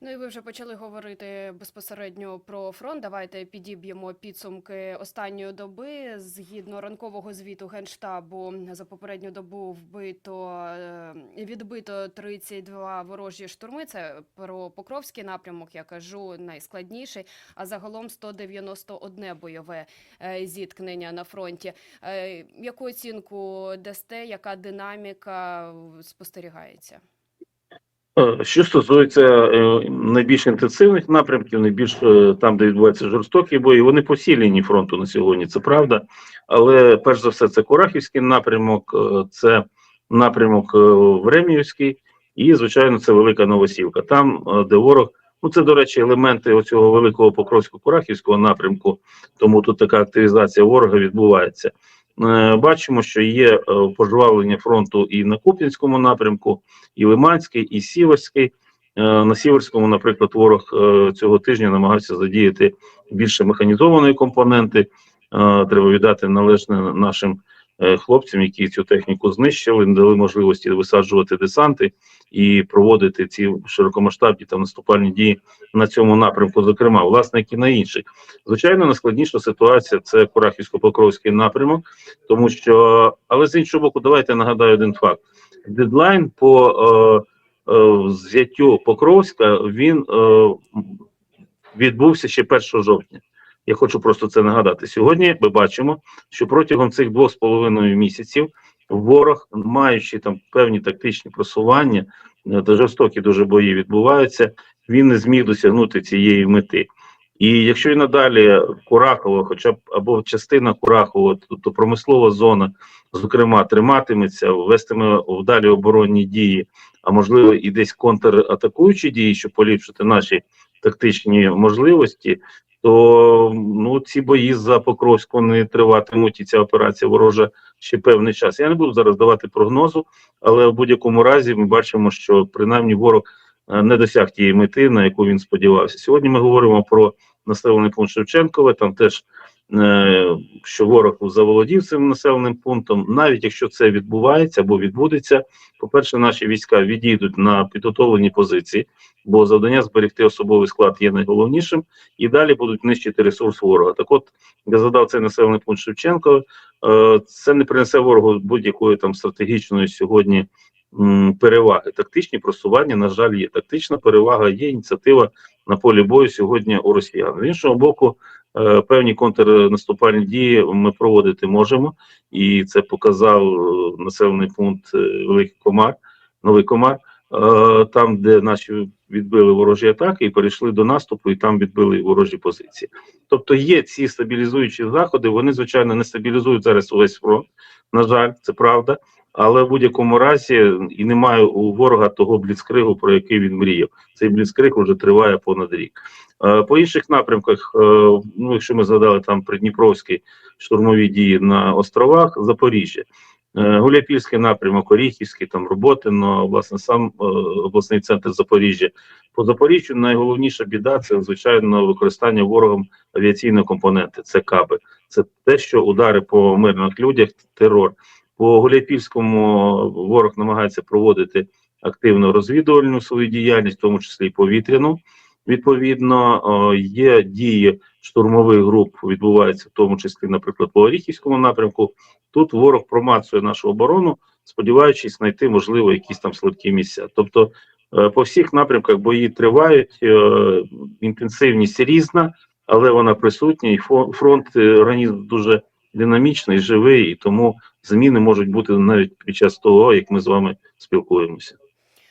Ну і ви вже почали говорити безпосередньо про фронт. Давайте підіб'ємо підсумки останньої доби. Згідно ранкового звіту генштабу за попередню добу вбито е, відбито 32 ворожі штурми. Це про Покровський напрямок. Я кажу найскладніший. А загалом 191 бойове е, зіткнення на фронті. Е, Яку оцінку дасте? Яка динаміка спостерігається? Е, Що стосується е, найбільш інтенсивних напрямків, найбільш е, там, де відбуваються жорстокі бої, вони по всій лінії фронту на сьогодні, це правда. Але перш за все, це Курахівський напрямок, це напрямок Времіївський, і, звичайно, це Велика Новосілка. Там, де ворог, ну це, до речі, елементи оцього великого Покровсько-Курахівського напрямку, тому тут така активізація ворога відбувається. Е, Бачимо, що є е, пожвавлення фронту і на Куп'янському напрямку, і Лиманський, і Сіверський. Е, На Сіверському, наприклад, ворог цього тижня намагався задіяти більше механізованої компоненти. Треба віддати належне нашим хлопцям, які цю техніку знищили, не дали можливості висаджувати десанти і проводити ці широкомасштабні та наступальні дії на цьому напрямку, зокрема, власне, як і на інших. Звичайно, найскладніша ситуація це Курахівсько-Покровський напрямок, тому що, але з іншого боку, давайте нагадаю один факт: дедлайн по е, е, взяттю Покровська він е, відбувся ще 1 жовтня. Я хочу просто це нагадати. Сьогодні ми бачимо, що протягом цих двох з половиною місяців ворог, маючи там певні тактичні просування, е, жорстокі дуже бої відбуваються, він не зміг досягнути цієї мети. І якщо і надалі Курахово, хоча б або частина Курахова, тобто промислова зона, зокрема, триматиметься, вестиме вдалі оборонні дії, а можливо і десь контратакуючі дії, щоб поліпшити наші тактичні можливості, то ну ці бої за Покровську не триватимуть, і ця операція ворожа ще певний час. Я не буду зараз давати прогнозу, але в будь-якому разі ми бачимо, що принаймні ворог е, не досяг тієї мети, на яку він сподівався. Сьогодні ми говоримо про населений пункт Шевченкове. Там теж що ворог заволодів цим населеним пунктом. Навіть якщо це відбувається або відбудеться, по-перше, наші війська відійдуть на підготовлені позиції, бо завдання зберегти особовий склад є найголовнішим, і далі будуть нищити ресурс ворога. Так, от я задав цей населений пункт Шевченко. Е, це не принесе ворогу будь-якої там стратегічної сьогодні переваги. Тактичні просування, на жаль, є. Тактична перевага є ініціатива на полі бою сьогодні у росіян. З іншого боку, е, певні контрнаступальні дії ми проводити можемо, і це показав е, населений пункт е, Великий Комар, Новий Комар, е, там, де наші відбили ворожі атаки і перейшли до наступу, і там відбили ворожі позиції. Тобто є ці стабілізуючі заходи. Вони звичайно не стабілізують зараз увесь фронт. На жаль, це правда. Але в будь-якому разі і немає у ворога того бліцкригу, про який він мріяв. Цей бліцкриг вже триває понад рік. Е, По інших напрямках, е, ну якщо ми згадали там Придніпровські штурмові дії на островах, Запоріжжя, е, Гуляпільський напрямок, Оріхівський, там Роботино, власне, сам обласний центр Запоріжжя. По Запоріжжю найголовніша біда це звичайно використання ворогом авіаційної компоненти. Це каби, це те, що удари по мирних людях, терор. По Гуляйпільському ворог намагається проводити активну розвідувальну свою діяльність, в тому числі і повітряну. Відповідно, є дії штурмових груп, відбуваються в тому числі, наприклад, по Оріхівському напрямку. Тут ворог промацує нашу оборону, сподіваючись знайти, можливо, якісь там слабкі місця. Тобто, е, по всіх напрямках бої тривають, е, інтенсивність різна, але вона присутня, і фронт е, організм дуже динамічний, живий, і тому зміни можуть бути навіть під час того, як ми з вами спілкуємося.